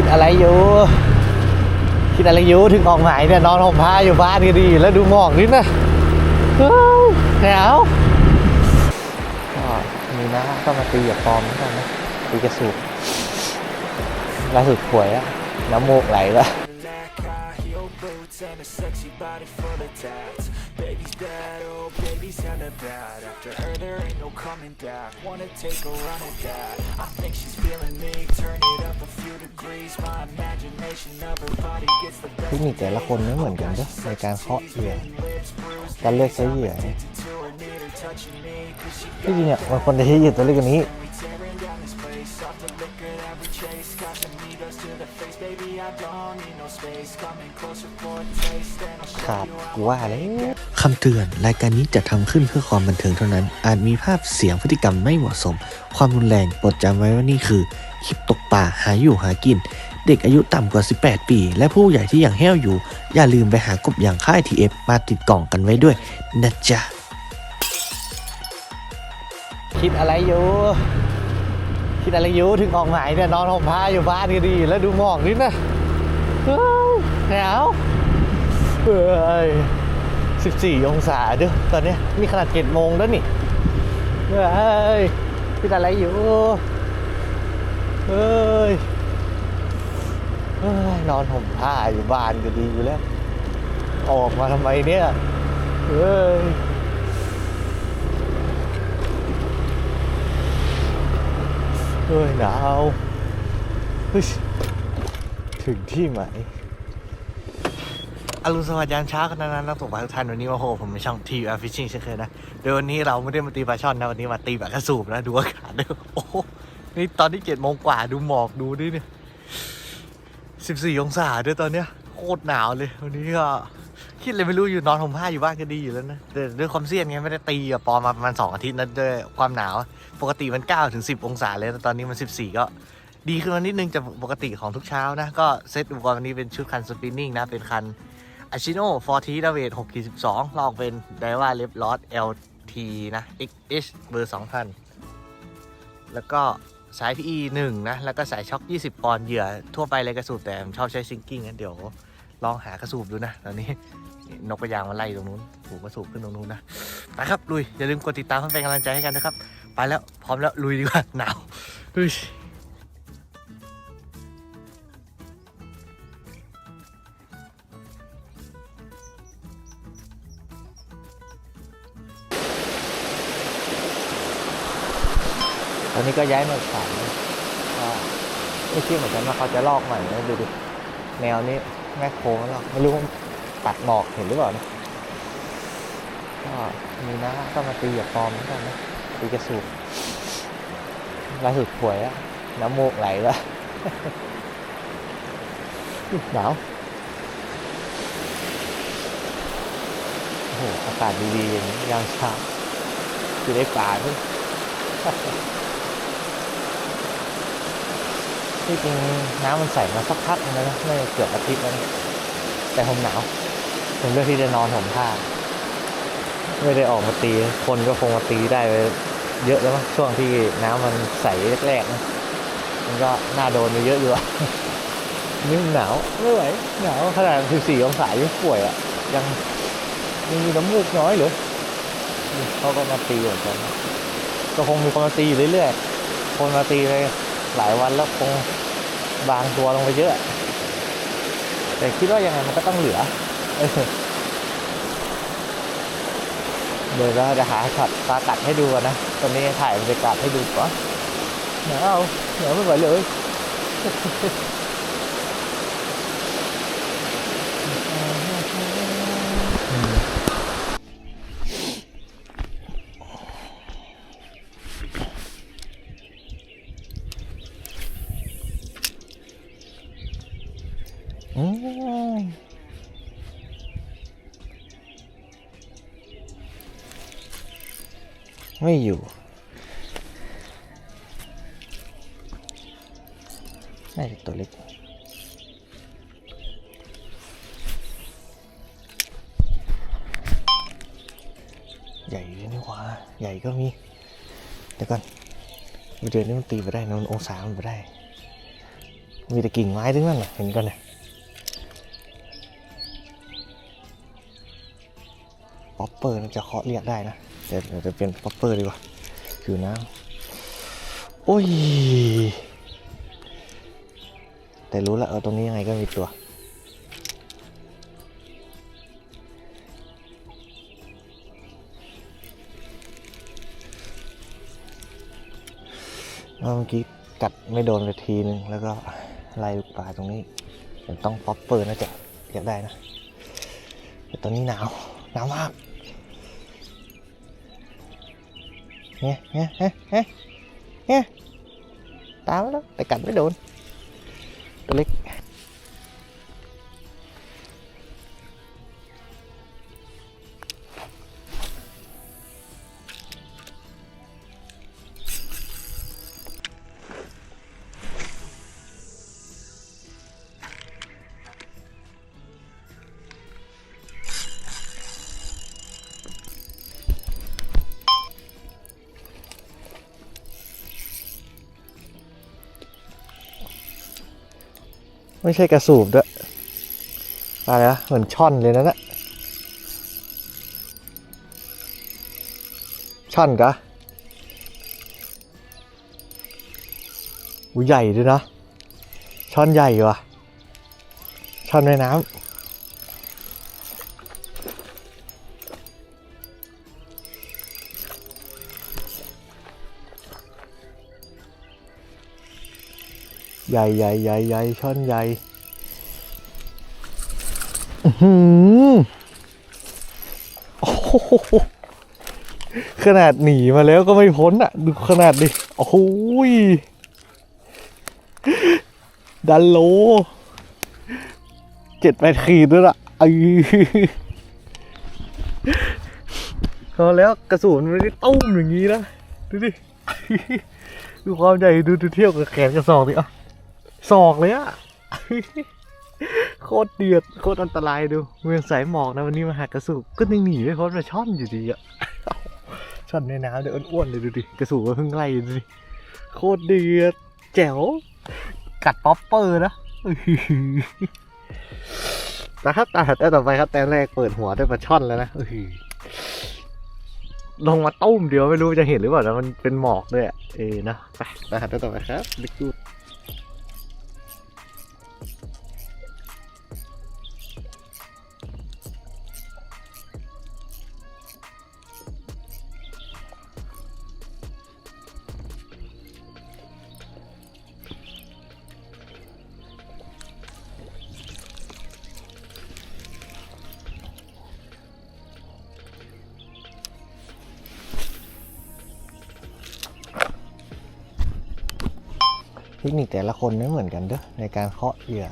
คิดอะไรอยู่ คิดอะไรอยู่ถึงออกหมายเนี่ยนอนห่มผ้าอยู่บ้านก็ดี แล้วดูหมอกนิดนะเฮ้ยหนาวก็มีนะก็มาตีกับฟอร์มกันนะตีกระสุนล่าสุดป่วยอะน้ำมูกไหลแล้ว Black high heel boots and a sexy body full of tats. Baby's bad, oh baby's hella bad. After her there ain't no coming back. Wanna take a run at that? I think she's feeling me. Turn it up a few degrees. My imagination of her body gets the เท best. คนิคแต่ละคนไม่เหมือนกันด้วยในการเคาะเหยื่อ Lips bruised, การเลือกใช้เหยื่อ addicted to her, need her touching me. Cause she ที่จริงเนี่ยมันควรจะใช้เหยื่อตัวเล็กกว่านี้ got me tearing down this place. Off the liquor that we chase. Got some need us to the face. Baby, I don't need no space. Coming closer for a taste. And I'll ขาด show you how กูว่าแล้ว คำเตือน รายการนี้จะทำขึ้นเพื่อความบันเทิงเท่านั้น อาจมีภาพเสียงพฤติกรรมไม่เหมาะสม ความรุนแรงโปรดจำไว้ว่านี่คือคลิปตกป่าหาอยู่หากิน เด็กอายุต่ำกว่า 18 ปี และผู้ใหญ่ที่ยังแห้วอยู่ อย่าลืมไปหากบอย่างค่าย TF มาติดกล่องกันไว้ด้วยนะจ๊ะ คิดอะไรอยู่ คิดอะไรอยู่ถึงออกหมายเนี่ยนอนห่มผ้าอยู่บ้านก็ดี แล้วดูหมอกนิดนะเฮ้ยหนาวเฮ้ย สิบสี่องศาเด้อตอนนี้ยนี่ขนาดเจ็ดโมงแล้วนี่เฮ้ยคิดอะไรอยู่เฮ้ยเฮ้ยนอนห่มผ้าอยู่บ้านก็ดีอยู่แล้ว ออกมาทำไมเนี่ยเฮ้ยเฮ้ยหนาวเฮ้ยถึงที่หมาย อรุณสวัสดิ์ยามเช้ากันนะนักตกปลาทุกท่านวันนี้ว่าโหผมเป็นช่องทีวีฟิชชิ่งเช่นเคยนะโดยวันนี้เราไม่ได้มาตีปลาช่อนนะวันนี้มาตีแบบกระสูบนะดูอากาศด้วยโอ้โหนี่ตอนที่เจ็ดโมงกว่าดูหมอกดูดิเนี่ยสิบสี่องศาด้วยตอนเนี้ยโคตรหนาวเลยวันนี้ก็คิดเลยไม่รู้อยู่นอนห่มผ้าอยู่บ้านก็ดีอยู่แล้วนะแต่ด้วยความเสี่ยงไงไม่ได้ตีกับปอมาประมาณสองอาทิตย์นะด้วยความหนาว ปกติมัน9ถึง10องศาเลยแต่ตอนนี้มัน14ก็ดีขึ้นมานิดนึงจากปกติของทุกเช้านะก็เซตอุปกรณ์วันนี้เป็นชุดคันสปินนิ่งนะเป็นคัน อาชิโน่ฟอร์ทีดาเวท6 12ลอกเป็นไดว่าเล็บลอส LT นะ XH เบอร์2000แล้วก็สาย PE 1 นะ แล้วก็สายช็อค 20 ปอนด์เหยื่อ ทั่วไปเลยกระสูบแต่ชอบใช้ซิงกิ้งนะเดี๋ยวลองหากระสูบดูนะ ตอนนี้นกกระยางมาไล่ตรงนู้นถูกกระสูบขึ้นตรงนู้นนะไปครับ ลุย อย่าลืมกดติดตามเพื่อเป็นกำลังใจให้กันนะครับ ไปแล้วพร้อมแล้วลุยดีกว่าหนาวเฮ้ย ตอนนี้ก็ย้ายมาขายไม่เชื่อเหมือนกันว่าเขาจะลอกใหม่นะดูดิแนวนี้แม่โค้งแล้วหรอกไม่รู้ว่าตัดหมอกเห็นหรือเปล่านะก็มีนะก็มาตีกับฟอร์มเหมือนกันนะตีกระสุนล่าสุดป่วยอะน้ำมูกไหลแล้วหนาวโอ้โหอากาศดีๆอย่างนี้ยามเช้าอยู่ในป่าด้วย ที่จริงน้ำมันใสมาสักพักนึงแล้วนะไม่เกือบอาทิตย์แล้วนะแต่ผมหนาว ผมเลือกที่จะนอนห่มผ้า ไม่ได้ออกมาตี คนก็คงมาตีได้ไปเยอะแล้วมั้งช่วงที่น้ำมันใสแรกๆนะมันก็น่าโดนไปเยอะอยู่อะนี่หนาวไม่ไหวหนาวขนาด 14 องศายังป่วยอะยังยังมีน้ำมูกน้อยเหรือเขาก็มาตีเหมือนกันก็คงมีคนมาตีอยู่เรื่อยๆคนมาตีไป หลายวันแล้วคงบางตัวลงไปเยอะ แต่คิดว่ายังไงมันก็ต้องเหลือเดี๋ยวเราจะหาช็อตปลากัดให้ดูนนะตอนนี้ถ่ายบรรยากาศให้ดูก่อนหนาวหนาวไม่ไหวเลย อืมไม่อยู่ น่าจะตัวเล็ก ใหญ่เลยนี่หว่า ใหญ่ก็มี เดี๋ยวก่อนเดือนนี้มันตีไปได้นะมันองศามันไปได้ มีแต่กิ่งไม้ทั้งนั้นเห็นกันนะ ป๊อปเปอร์น่าจะเคาะเรียกได้นะเดี๋ยวจะเป็นป๊อปเปอร์ดีกว่าคือน้ำโอ้ย แต่รู้แล้วเออตรงนี้ยังไงก็มีตัว เมื่อกี้กัดไม่โดนไปทีนึง แล้วก็ไล่ลูกปลาตรงนี้เดี๋ยวต้องป๊อปเปอร์น่าจะอยกได้นะแต่ตอนนี้หนาวหนาวมาก เนี่ยเนี่ยเนี่ยเนี่ย ไม่ใช่กระสูบด้วยอะไรนะเหมือนช่อนเลยนะนะช่อนกะอูใหญ่ด้วยนะ ช่อนใหญ่ว่ะ ช่อนในน้ำ ใหญ่ใหญ่ใหญ่ใหญ่ช่อนใหญ่หือโอ้โหขนาดหนีมาแล้วก็ไม่พ้นอะ ดูขนาดดิ โอ้ย ดันโล เจ็ดแปดขีดด้วยล่ะไอ้พอแล้วกระสุนมันไม่ได้ตุ้มอย่างนี้นะ ดูดิ ดูความใหญ่ ดูดูเที่ยบกับแขนกระสอกดิอะ ศอกเลยอะโคตรเดือดโคตรอันตรายดู เมืองสายหมอกนะวันนี้มาหากระสุนก็ยังหนีไม่พ้นมาช่อนอยู่ดีอะช่อนในน้ำเดี๋ยวอ้วนๆเลยดูดิกระสุนมันเพิ่งไล่ดูดิโคตรเดือดแจ๋วกัดป๊อปเปอร์นะอื้อหือแต่ครับแต่แต่ต่อไปครับแต่แรกเปิดหัวด้วยปลาช่อนแล้วนะลงมาตุ้มเดียวไม่รู้จะเห็นหรือเปล่านะมันเป็นหมอกด้วยเออนะไปแต่แต่ต่อไปครับลิกู คนิคแต่ละคนไม่เหมือนกันเด้อในการเคาะเหยื่อ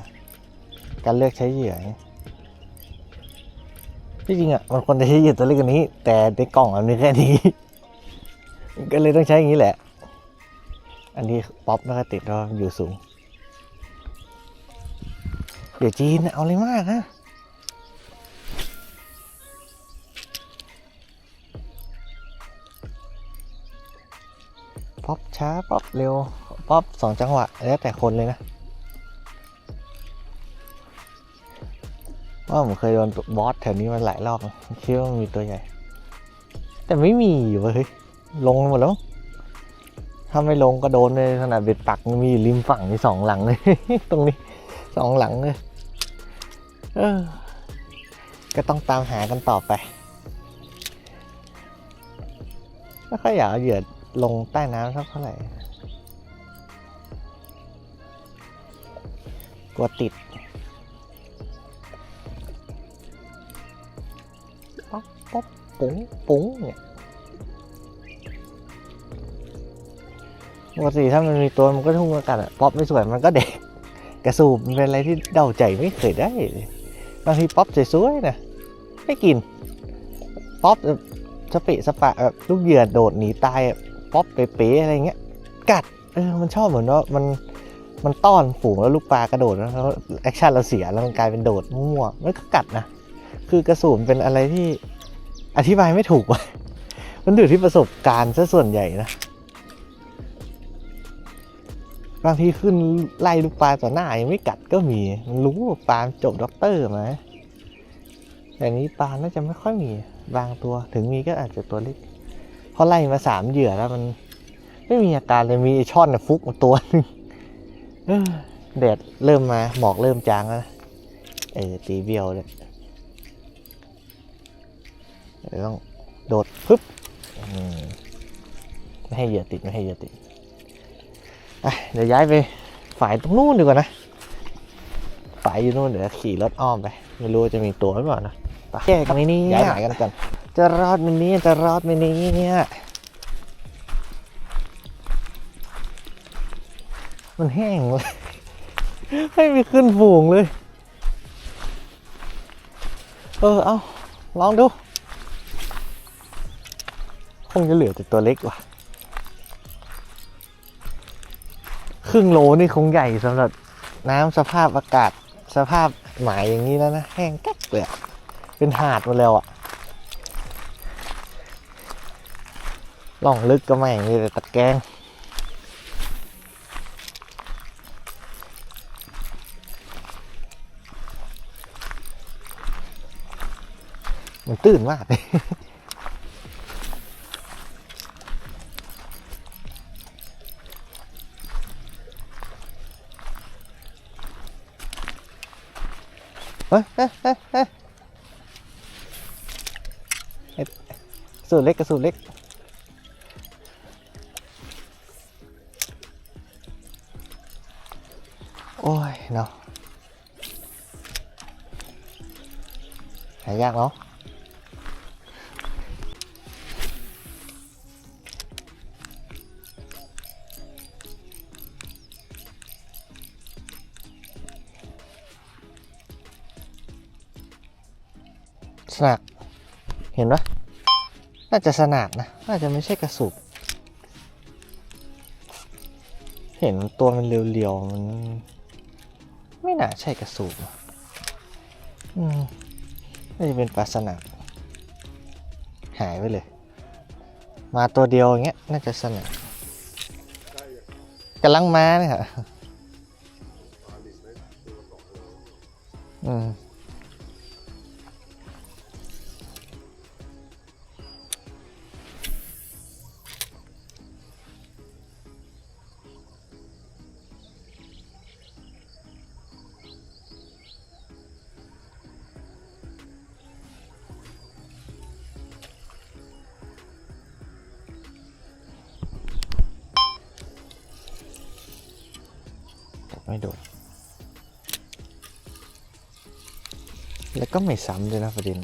การเลือกใช้เหยื่อที่จริงอะมันควรจะใช้เหยื่อตัวเล็กกว่านี้ แต่ในกล่องมันมีแค่นี้ ก็เลยต้องใช้อย่างนี้แหละ อันนี้ป๊อปไม่ค่อยติดเพราะอยู่สูงเดี๋ยวจีนเอาเลยมากนะป๊อปช้าป๊อปเร็ว ป๊อปสองจังหวะ แล้วแต่คนเลยนะว่าผมเคยโดนบอสแถวนี้มันหลายรอบคิดว่ามันมีตัวใหญ่ แต่ไม่มีอยู่เว้ยลงหมดแล้ว ถ้าไม่ลงก็โดนเลยขนาดเบ็ดปักมีอยู่ริมฝั่งมีสองหลังเลย ตรงนี้สองหลังเลยเออก็ต้องตามหากันต่อไปไม่ค่อยอยากเอาเหยื่อลงใต้น้ำสักเท่าไหร่ กลัวติดป๊อปป๊อปปุ๋งปุ๋งเนี่ยปกติถ้ามันมีตัวมันก็ทุ่งอากาศอะป๊อปไม่สวยมันก็เด็กกระสูบมันเป็นอะไรที่เดาใจไม่เคยได้บางทีป๊อปสวยๆนะไม่กินป๊อปสเปะสปะแบบลูกเหยื่อโดดหนีตายป๊อปเป๊ะๆอะไรเงี้ยกัดเออมันชอบเหมือนว่ามัน มันต้อนฝูงแล้วลูกปลากระโดดแล้วแอคชั่นเราเสียแล้วมันกลายเป็นโดดมั่วมันก็กัดนะ คือกระสุนเป็นอะไรที่อธิบายไม่ถูกว่ะมันอยู่ที่ประสบการณ์ซะส่วนใหญ่นะบางทีขึ้นไล่ลูกปลาต่อหน้ายังไม่กัดก็มี มันรู้ว่าปลาจบด็อกเตอร์มาแต่นี้ปลาน่าจะไม่ค่อยมี บางตัวถึงมีก็อาจจะตัวเล็กเพราะไล่มาสามเหยื่อแล้วมัน ไม่มีอาการเลยมีช่อนนะฟุกตัวหนึง แดดเริ่มมาหมอกเริ่มจางแล้วนะเออตีเบี้ยวเลยเดี๋ยวต้องโดดปึ๊บอืมไม่ให้เหยื่อติดไม่ให้เหยื่อติดอะเดี๋ยวย้ายไปฝ่ายตรงนู้นดีกว่านะ ฝ่ายอยู่นู้นเดี๋ยวขี่รถอ้อมไป ไม่รู้ว่าจะมีตัวหรือเปล่านะไปแยกไหมเนี่ย้ายหายกันกัน จะรอดไหมเนี่ยจะรอดไหมเนี่ย มันแห้งเลยไม่มีขึ้นฝูงเลย เออ เอาลองดู คงจะเหลือแต่ตัวเล็กว่ะ ครึ่งโลนี่คงใหญ่สำหรับน้ำสภาพอากาศสภาพหมายอย่างนี้แล้วนะ แห้งแก๊กเลยเป็นหาดมดแล้วอะล่องลึกก็ไม่มีแต่ตะแกรง ตื่นมากเลยเฮ้ยเฮ้ยเฮ้ยเฮ้ยสูตรเล็กกับสูตรเล็กโอ้ยเนาะหายากเนาะ สนักเห็นปะน่าจะสนักนะ น่าจะไม่ใช่กระสุบเห็นตัวมันเรียวๆ มัน ไม่น่าใช่กระสูบอะอืมน่าจะเป็นปลาสนับหายไปเลย มาตัวเดียวอย่างเงี้ย น่าจะสนับกำลังมาเนี่ยค่ะ อืม ไม่โดน แล้วก็ไม่ซ้ำด้วยนะประเด็น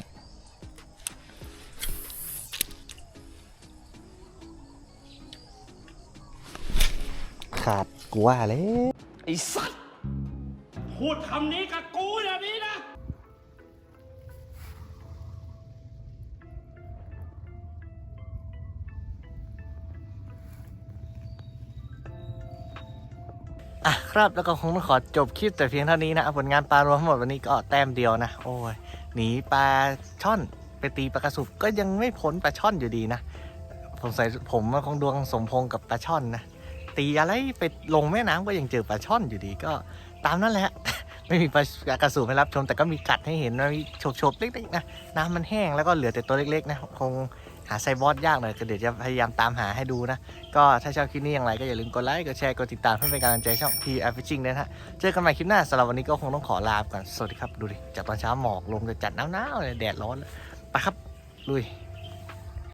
ขาดกูว่าเลยไอ้สัตว์พูดคำนี้กับกูแบบนี้นะ ครับ แล้วก็คงต้องขอจบคลิปแต่เพียงเท่านี้นะผลงานปลารวมทั้งหมดวันนี้ก็แต้มเดียวนะ โอ้ยหนีปลาช่อนไปตีปลากระสุบก็ยังไม่พ้นปลาช่อนอยู่ดีนะผมใส่ผมมันคงดวงสมพงษ์กับปลาช่อนนะตีอะไรไปลงแม่น้ำก็ยังเจอปลาช่อนอยู่ดีก็ตามนั่นแหละ ไม่มีปลากระสุบให้รับชมแต่ก็มีกัดให้เห็นมีโฉบๆเล็กๆนะน้ำมันแห้งแล้วก็เหลือแต่ตัวเล็กๆนะคง หาไซบอสยากหน่อยก็เดี๋ยวจะพยายามตามหาให้ดูนะ ก็ถ้าชอบคลิปนี้อย่างไรก็อย่าลืมกดไลค์ กดแชร์ กดติดตามเพื่อเป็นกำลังใจช่อง T a f i s h i n g ด้วยนะฮะ เจอกันใหม่คลิปหน้าสำหรับวันนี้ก็คงต้องขอลาไปก่อน สวัสดีครับ ดูดิ จากตอนเช้าหมอกลมจะจัดหนาวๆเลยแดดร้อนแล้วไปครับ ลุย